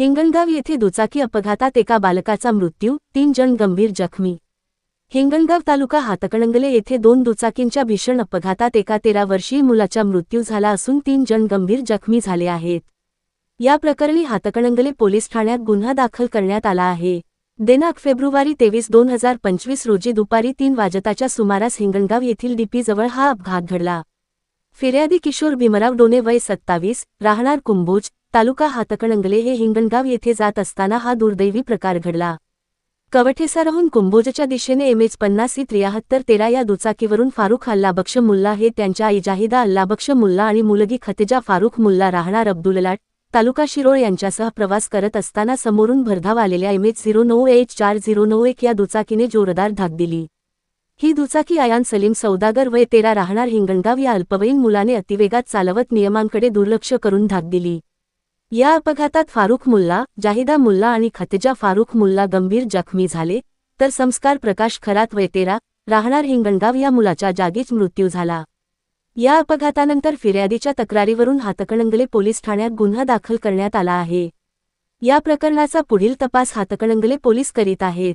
हिंगणगाव येथे दुचाकी अपघातात एका बालकाचा मृत्यू तीन जण गंभीर जखमी. हिंगणगाव तालुका हातकणंगले येथे दोन दुचाकींच्या भीषण अपघातात एका तेरा वर्षीय मुलाचा मृत्यू झाला असून तीन जण गंभीर जखमी झाले आहेत. या प्रकरणी हातकणंगले पोलीस ठाण्यात गुन्हा दाखल करण्यात आला आहे. दिनांक फेब्रुवारी तेवीस दोन हजार पंचवीस रोजी दुपारी तीन वाजताच्या सुमारास हिंगणगाव येथील डीपीजवळ हा अपघात घडला. फिर्यादी किशोर भीमराव डोने वय सत्तावीस राहणार कुंभोज तालुका हातकणंगले हे हिंगणगाव येथे जात असताना हा दुर्दैवी प्रकार घडला. कवठेसारहून कुंभोजच्या दिशेने एमएच पन्नास सी त्र्याहत्तर तेरा या दुचाकीवरून फारुख अल्लाबक्ष मुल्ला हे त्यांच्या आई जाहिदा अल्लाबक्ष मुल्ला आणि मुलगी खतेजा फारुख मुल्ला राहणार अब्दुललाट तालुका शिरोळ यांच्यासह प्रवास करत असताना समोरून भरधाव आलेल्या एमएच झिरो नऊ एच चार झिरो नऊ एक या दुचाकीने जोरदार धाक दिली. ही दुचाकी आयान सलीम सौदागर वय तेरा राहणार हिंगणगाव या अल्पवयीन मुलाने अतिवेगात चालवत नियमांकडे दुर्लक्ष करून धाक दिली. या अपघातात फारुख मुल्ला जाहिदा मुल्ला आणि खतेजा फारुख मुल्ला गंभीर जखमी झाले तर संस्कार प्रकाश खरात वैतेरा राहणार हिंगणगाव या मुलाच्या जागीच मृत्यू झाला. या अपघातानंतर फिर्यादीच्या तक्रारीवरून हातकणंगले पोलीस ठाण्यात गुन्हा दाखल करण्यात आला आहे. या प्रकरणाचा पुढील तपास हातकणंगले पोलीस करीत आहेत.